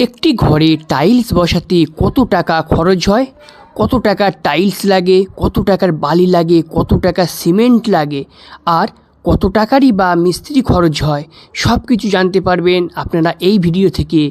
একটি ঘরে টাইলস বসাতে কত টাকা খরচ হয়? কত টাকা টাইলস লাগে? কত টাকার বালি লাগে? কত টাকা সিমেন্ট লাগে? আর কত টাকারই বা মিস্ত্রি খরচ হয়? সব কিছু জানতে পারবেন আপনারা এই ভিডিও থেকে।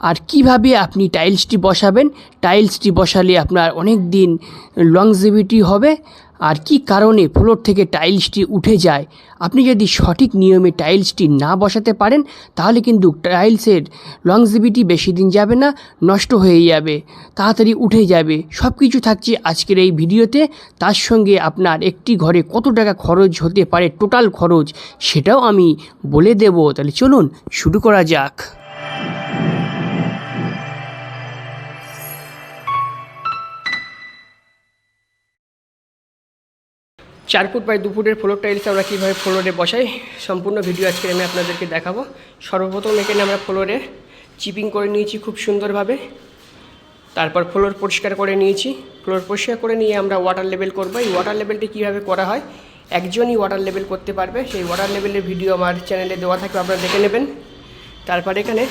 আর কীভাবে আপনি টাইলসটি বসাবেন? টাইলসটি বসালে আপনার অনেক দিন লংজিভিটি হবে। আর কি কারণে ফ্লোর থেকে টাইলসটি উঠে যায়? আপনি যদি সঠিক নিয়মে টাইলসটি না বসাতে পারেন, তাহলে কিন্তু টাইলসের লংজিভিটি বেশি দিন যাবে না, নষ্ট হয়ে যাবে, তাড়াতাড়ি উঠে যাবে। সব কিছু থাকছে আজকের এই ভিডিওতে। তার সঙ্গে আপনার একটি ঘরে কত টাকা খরচ হতে পারে টোটাল খরচ সেটাও আমি বলে দেব। তাহলে চলুন শুরু করা যাক। চার ফুট বাই দু ফুটের ফ্লোর টাইলস আমরা কীভাবে ফ্লোরে বসাই, সম্পূর্ণ ভিডিও আজকে আমি আপনাদেরকে দেখাবো। সর্বপ্রথম এখানে আমরা ফ্লোরে চিপিং করে নিয়েছি খুব সুন্দরভাবে। তারপর ফ্লোর পরিষ্কার করে নিয়েছি। ফ্লোর পরিষ্কার করে নিয়ে আমরা ওয়াটার লেভেল করব। এই ওয়াটার লেভেলটি কীভাবে করা হয়, একজনই ওয়াটার লেভেল করতে পারবে। সেই ওয়াটার লেভেলের ভিডিও আমার চ্যানেলে দেওয়া থাকবে, আপনারা দেখে নেবেন। তারপর এখানে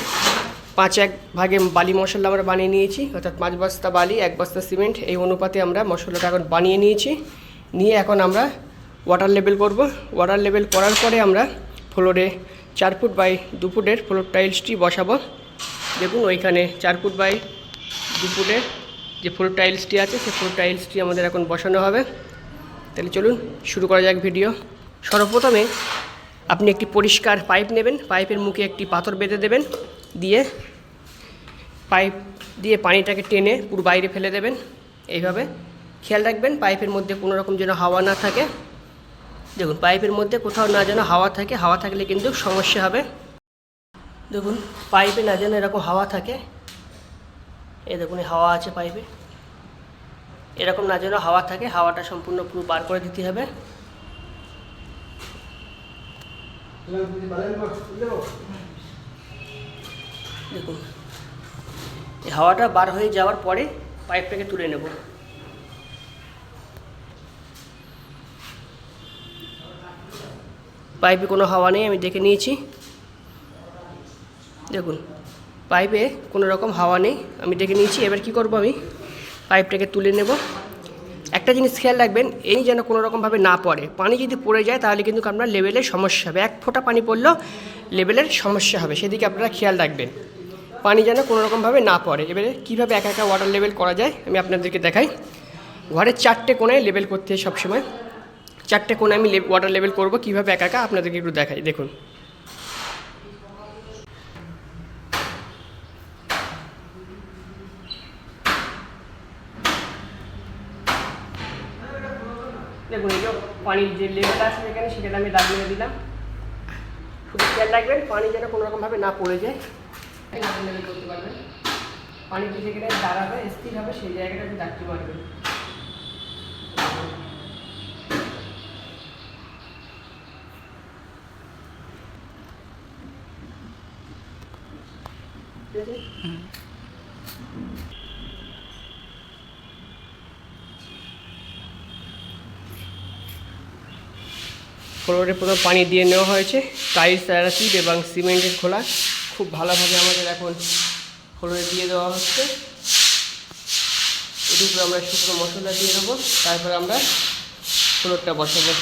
পাঁচ এক ভাগে বালি মশলা আমরা বানিয়ে নিয়েছি, অর্থাৎ পাঁচ বস্তা বালি, এক বস্তা সিমেন্ট, এই অনুপাতে আমরা মশলাটা এখন বানিয়ে নিয়েছি। নিয়ে এখন আমরা ওয়াটার লেভেল করব। ওয়াটার লেভেল করার পরে আমরা ফ্লোরে চার ফুট বাই দু ফুটের ফ্লোর টাইলসটি বসাবো। দেখুন ওইখানে চার ফুট বাই দু ফুটের যে ফ্লোর টাইলসটি আছে সেই ফ্লোর টাইলসটি আমাদের এখন বসানো হবে। তাহলে চলুন শুরু করা যাক ভিডিও সর্বপ্রথমে আপনি একটি পরিষ্কার পাইপ নেবেন। পাইপের মুখে একটি পাথর বেঁধে দেবেন। দিয়ে পাইপ দিয়ে পানিটাকে টেনে পুরো বাইরে ফেলে দেবেন। এইভাবে খেয়াল রাখবেন, পাইপের মধ্যে কোনো রকম যেন হাওয়া না থাকে। দেখুন, পাইপের মধ্যে কোথাও না যেন হাওয়া থাকে, হাওয়া থাকলে কিন্তু সমস্যা হবে। দেখুন, পাইপে না যেন এরকম হাওয়া থাকে। এ দেখুন হাওয়া আছে পাইপে। এরকম না যেন হাওয়া থাকে, হাওয়াটা সম্পূর্ণ পুরো বার করে দিতে হবে। দেখুন হাওয়াটা বার হয়ে যাওয়ার পরে পাইপটাকে তুলে নেব। পাইপে কোনো হাওয়া নেই, আমি দেখে নিয়েছি। দেখুন, পাইপে কোনো রকম হাওয়া নেই, আমি দেখে নিয়েছি। এবার কি করব আমি? পাইপটাকে তুলে নেব। একটা জিনিস খেয়াল রাখবেন, এই যেন কোনো রকমভাবে না পড়ে। পানি যদি পড়ে যায়, তাহলে কিন্তু আপনার লেভেলের সমস্যা হবে। এক ফোঁটা পানি পড়লেও লেভেলের সমস্যা হবে, সেদিকে আপনারা খেয়াল রাখবেন। পানি যেন কোনো রকমভাবে না পড়ে। এবারে কীভাবে একা একা ওয়াটার লেভেল করা যায়, আমি আপনাদেরকে দেখাই। ঘরের চারটে কোণায় লেভেল করতে হয় সবসময়। চারটে কোণে আমি ওয়াটার লেভেল করব, কীভাবে একা একা? আপনাদেরকে একটু দেখাই, দেখুন। দেখুন, এই যে পানির যে লেভেল আছে সেখানে আমি দাগ মেরে দিলাম। শুধু খেয়াল রাখবেন পানি যেন কোনো রকমভাবে না পড়ে যায়। করতে পারবেন। পানি যে যেখানে দাঁড়াবে, স্থির হবে, সেই জায়গাটাতে দাগতে পারবেন ফ্লোরে পুরো পানি দিয়ে নেওয়া হয়েছে। টাইলস অ্যারাসিড এবং সিমেন্টের খোলা। খুব ভালোভাবে আমাদের এখন ফ্লোরে দিয়ে দেওয়া হচ্ছে। উপরে আমরা শুকনো মশলা দিয়ে দেবো। তারপরে আমরা ফ্লোরটা বসাবো।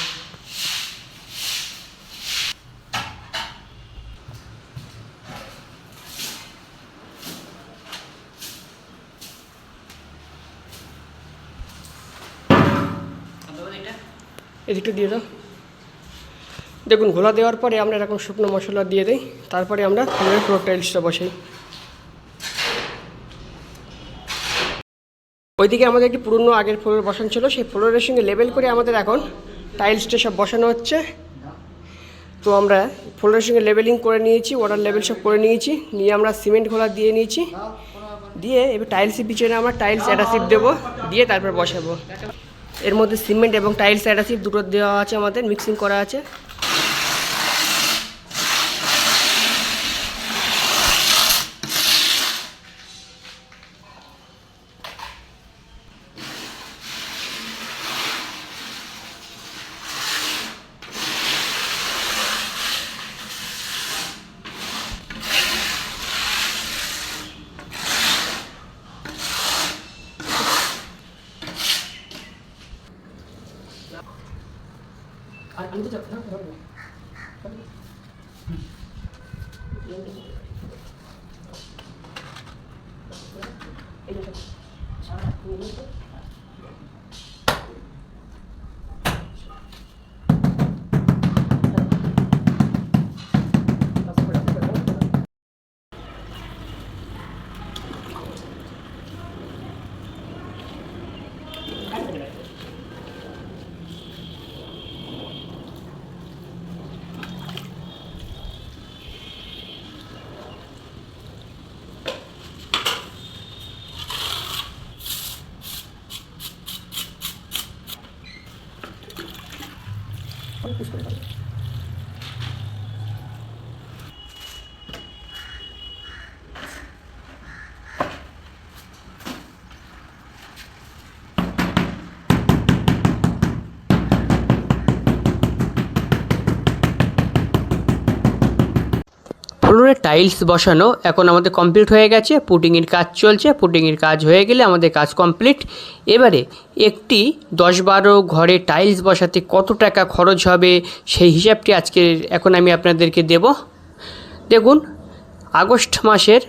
এদিকটা দিয়ে দাও। দেখুন, ঘোলা দেওয়ার পরে আমরা এরকম শুকনো মশলা দিয়ে দিই। তারপরে আমরা ফ্লোর টাইলসটা বসাই। ওইদিকে আমাদের একটি পুরনো আগের ফ্লোর বসানো ছিল। সেই ফ্লোরের সঙ্গে লেবেল করে আমাদের এখন টাইলসটা সব বসানো হচ্ছে। তো আমরা ফ্লোরের সঙ্গে লেবেলিং করে নিয়েছি ওয়াটার লেভেল সব করে নিয়েছি। নিয়ে আমরা সিমেন্ট ঘোলা দিয়ে নিয়েছি। দিয়ে এবার টাইলসের পিছনে আমরা টাইলস অ্যাডাসিভ দেবো। দিয়ে তারপর বসাবো। এর মধ্যে সিমেন্ট এবং টাইলস অ্যাডাসিভ দুটো দেওয়া আছে আমাদের মিক্সিং করা আছে। 언제 잡히나? 그러면. これですか。ね ফ্লোরে টাইলস বসানো এখন আমাদের কমপ্লিট হয়ে গেছে। পুটিংয়ের কাজ চলছে। পুটিংয়ের কাজ হয়ে গেলে আমাদের কাজ কমপ্লিট এবারে একটি দশ বারো ঘরে টাইলস বসাতে কত টাকা খরচ হবে সেই হিসাবটি আজকে এখন আমি আপনাদেরকে দেব। দেখুন, আগস্ট মাসের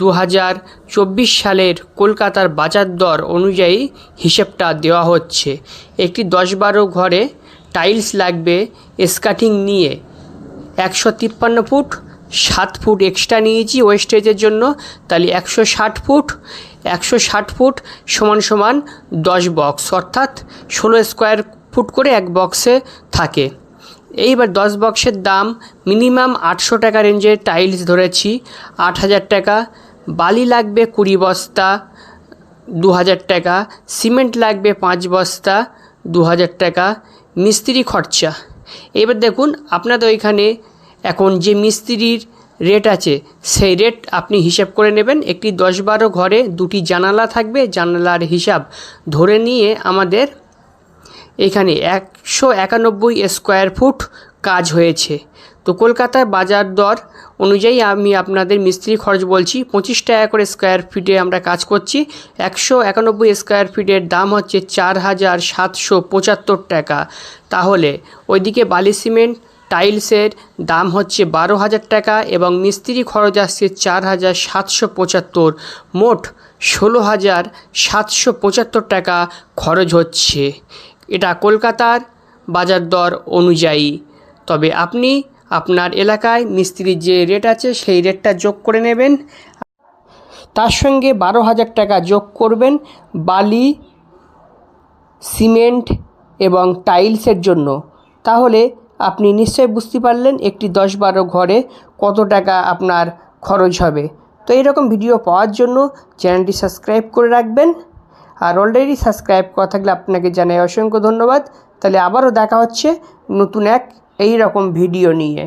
দু হাজার চব্বিশ সালের কলকাতার বাজার দর অনুযায়ী হিসেবটা দেওয়া হচ্ছে। একটি দশ বারো ঘরে টাইলস লাগবে স্কাটিং নিয়ে একশো তিপ্পান্ন ফুট। সাত ফুট এক্সট্রা নিয়েছি ওয়েস্টেজের জন্য। তাহলে একশো ষাট ফুট, একশো ষাট ফুট সমান সমান দশ বক্স অর্থাৎ ষোলো স্কোয়ার ফুট করে এক বক্সে থাকে। এইবার দশ বক্সের দাম মিনিমাম আটশো টাকা রেঞ্জের টাইলস ধরেছি, আট হাজার টাকা। বালি লাগবে কুড়ি বস্তা, দু হাজার টাকা। সিমেন্ট লাগবে পাঁচ বস্তা, দু হাজার টাকা। মিস্ত্রি খরচা। এবার দেখুন, আপনাদের ওইখানে এখন যে মিস্ত্রির রেট আছে, সেই রেট আপনি হিসাব করে নেবেন। একটি দশ বারো ঘরে দুটি জানালা থাকবে। জানালার হিসাব ধরে নিয়ে আমাদের এখানে একশো একানব্বই স্কোয়ার ফুট কাজ হয়েছে। তো কলকাতার বাজার দর অনুযায়ী আমি আপনাদের মিস্ত্রি খরচ বলছি, পঁচিশ টাকা করে স্কোয়ার ফিটে আমরা কাজ করছি। একশো একানব্বই স্কোয়ার ফিটের দাম হচ্ছে চার হাজার সাতশো পঁচাত্তর টাকা। তাহলে ওইদিকে বালি সিমেন্ট টাইলসের দাম হচ্ছে বারো হাজার টাকা এবং মিস্ত্রি খরচ আসছে চার হাজার সাতশো পঁচাত্তর। মোট ষোলো হাজার সাতশো পঁচাত্তর টাকা খরচ হচ্ছে। এটা কলকাতার বাজার দর অনুযায়ী। তবে আপনি আপনার এলাকায় মিস্ত্রির যে রেট আছে সেই রেটটা যোগ করে নেবেন। তার সঙ্গে বারো হাজার টাকা যোগ করবেন বালি, সিমেন্ট এবং টাইলসের জন্য। তাহলে আপনি নিশ্চয়ই বুঝতে পারলেন একটি দশ বারো ঘরে কত টাকা আপনার খরচ হবে। তো এইরকম ভিডিও পাওয়ার জন্য চ্যানেলটি সাবস্ক্রাইব করে রাখবেন। আর অলরেডি সাবস্ক্রাইব করা থাকলে আপনাকে জানাই অসংখ্য ধন্যবাদ। তাহলে আবারও দেখা হচ্ছে নতুন এক এই রকম ভিডিও নিয়ে।